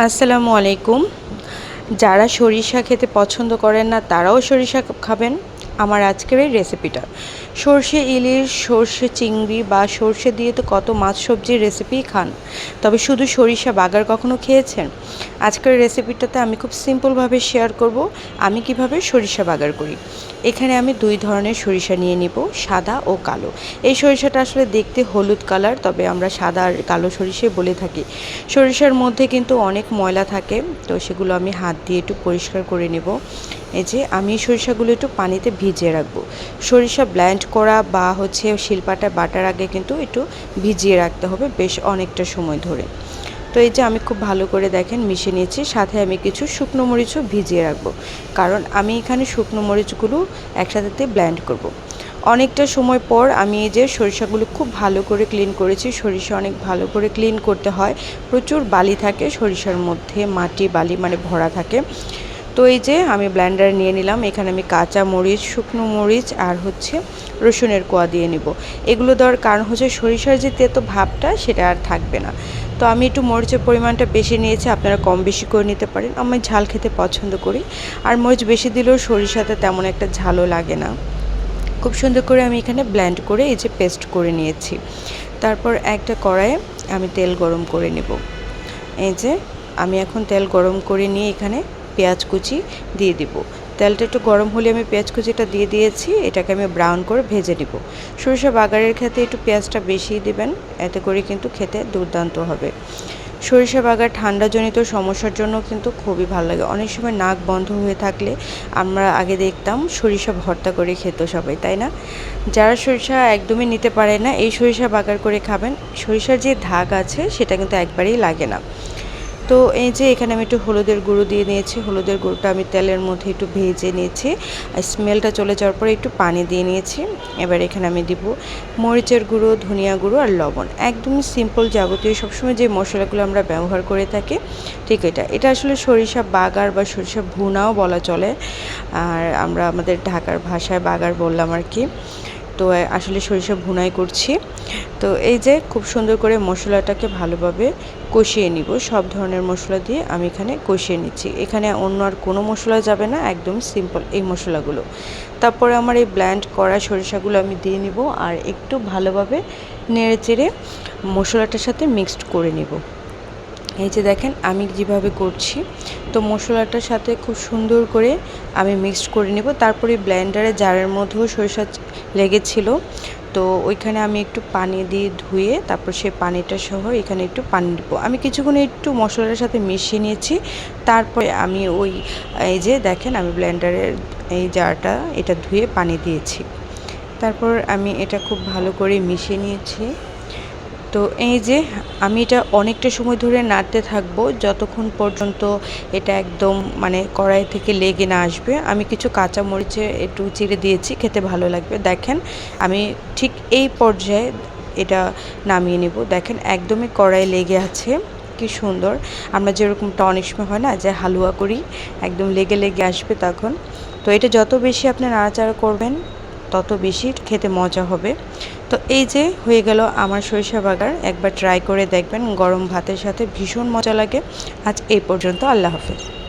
আসসালামু আলাইকুম। যারা সরিষা খেতে পছন্দ করেন না তারাও সরিষা খাবেন। আমার আজকের এই রেসিপিটা সর্ষে, ইলিশ, সর্ষে চিংড়ি বা সর্ষে দিয়ে তো কত মাছ সবজির রেসিপি খান। তবে শুধু সরিষা বাগার কখনো খেয়েছেন? আজকের রেসিপিটাতে আমি খুব সিম্পলভাবে শেয়ার করব, আমি কীভাবে সরিষা বাগার করি। এখানে আমি দুই ধরনের সরিষা নিয়ে নিব, সাদা ও কালো। এই সরিষাটা আসলে দেখতে হলুদ কালার তবে আমরা সাদা আর কালো সরিষে বলে থাকি। সরিষার মধ্যে কিন্তু অনেক ময়লা থাকে, তো সেগুলো আমি হাত দিয়ে একটু পরিষ্কার করে নেব। এই যে, আমি সরিষাগুলো একটু পানিতে ভিজিয়ে রাখব। সরিষা ব্ল্যান্ড করা বা হচ্ছে শিলপাটা বাটার আগে কিন্তু একটু ভিজিয়ে রাখতে হবে বেশ অনেকটা সময় ধরে। তো এই যে আমি খুব ভালো করে দেখেন মিশে নিয়েছি, সাথে আমি কিছু শুকনো মরিচও ভিজিয়ে রাখব। কারণ আমি এখানে শুকনো মরিচগুলো একসাথে ব্ল্যান্ড করব। অনেকটা সময় পর আমি এই যে সরিষাগুলো খুব ভালো করে ক্লিন করেছি, সরিষা অনেক ভালো করে ক্লিন করতে হয়। প্রচুর বালি থাকে সরিষার মধ্যে, মাটি বালি মানে ভরা থাকে। তো এই যে আমি ব্ল্যান্ডার নিয়ে নিলাম, এখানে আমি কাঁচা মরিচ, শুকনো মরিচ আর হচ্ছে রসুনের কোয়া দিয়ে নিব। এগুলো দেওয়ার কারণ হচ্ছে সরিষার যে তেতো ভাবটা সেটা আর থাকবে না। তো আমি একটু মরিচের পরিমাণটা বেশি নিয়েছি, আপনারা কম বেশি করে নিতে পারেন। আমি ঝাল খেতে পছন্দ করি, আর মরিচ বেশি দিলেও সরিষাতে তেমন একটা ঝালও লাগে না। খুব সুন্দর করে আমি এখানে ব্ল্যান্ড করে এই যে পেস্ট করে নিয়েছি। তারপর একটা কড়াইয়ে আমি তেল গরম করে নেব। এই যে আমি এখন তেল গরম করে নিয়ে এখানে পেঁয়াজ কুচি দিয়ে দিব। তেলটা একটু গরম হলে আমি পেঁয়াজ কুচিটা দিয়ে দিয়েছি, এটাকে আমি ব্রাউন করে ভেজে নিব। সরিষা বাগারের খেতে একটু পেঁয়াজটা বেশি দিবেন, এতে করে কিন্তু খেতে দুর্দান্ত হবে। সরিষা বাগার ঠান্ডাজনিত সমস্যার জন্য কিন্তু খুবই ভালো লাগে। অনেক সময় নাক বন্ধ হয়ে থাকলে আমরা আগে দেখতাম সরিষা ভর্তা করে খেত সবাই, তাই না? যারা সরিষা একদমই নিতে পারে না, এই সরিষা বাগার করে খাবেন। সরিষার যে ধাগ আছে, সেটা কিন্তু একবারেই লাগে না। তো এই যে এখানে আমি একটু হলুদের গুঁড়ো দিয়ে নিয়েছি। হলুদের গুঁড়োটা আমি তেলের মধ্যে একটু ভেজে নিয়েছি। আর স্মেলটা চলে যাওয়ার পরে একটু পানি দিয়ে নিয়েছি। এবার এখানে আমি দিব মরিচের গুঁড়ো, ধনিয়া গুঁড়ো আর লবণ। একদমই সিম্পল যাবতীয়। সবসময় যে মশলাগুলো আমরা ব্যবহার করে থাকি, ঠিক এটা। এটা আসলে সরিষা বাগার বা সরিষা ভুনাও বলা চলে। আর আমরা আমাদের ঢাকার ভাষায় বাগার বললাম আর কি। তো আসলে সরিষা ভুনাই করছি। তো, এই যে খুব সুন্দর করে মশলাটাকে ভালোভাবে কষিয়ে নিব। সব ধরনের মশলা দিয়ে আমি এখানে কষিয়ে নিচ্ছি। এখানে অন্য আর কোনো মশলা যাবে না, একদম সিম্পল এই মশলাগুলো। তারপরে আমার এই ব্ল্যান্ড করা সরিষাগুলো আমি দিয়ে নিব আর একটু ভালোভাবে নেড়ে চেড়ে মশলাটার সাথে মিক্সড করে নিব। এই যে দেখেন, আমি যেভাবে করছি, তো মশলাটার সাথে খুব সুন্দর করে আমি মিক্সড করে নেব। তারপরে ব্ল্যান্ডারে জারের মধ্যেও সরিষা লেগেছিল, তো ওইখানে আমি একটু পানি দিয়ে ধুয়ে তারপর সে পানিটা সহ এখানে একটু পানি দেব। আমি কিছুক্ষণ একটু মশলার সাথে মিশিয়ে নিয়েছি, তারপরে আমি ওই, এই যে দেখেন, আমি ব্লেন্ডারের এই জারটা এটা ধুয়ে পানি দিয়েছি। তারপর আমি এটা খুব ভালো করে মিশিয়ে নিয়েছি। তো এই যে আমি এটা অনেকটা সময় ধরে নাড়তে থাকব, যতক্ষণ পর্যন্ত এটা একদম মানে কড়াই থেকে লেগে না আসবে। আমি কিছু কাঁচা মরিচে একটু চিড়ে দিয়েছি, খেতে ভালো লাগবে। দেখেন, আমি ঠিক এই পর্যায়ে এটা নামিয়ে নেব। দেখেন, একদমই কড়াই লেগে আছে। কি সুন্দর। আমরা যেরকমটা অনেক সময় হয় না যে হালুয়া করি, একদম লেগে লেগে আসবে তখন। তো এটা যত বেশি আপনি নাড়াচাড়া করবেন, তত বেশি খেতে মজা হবে। তো এই যে হয়ে গেল আমার সরিষা বাগার, একবার ট্রাই করে দেখবেন, গরম ভাতের সাথে ভীষণ মজা লাগে। আজ এই পর্যন্ত, আল্লাহ হাফেজ।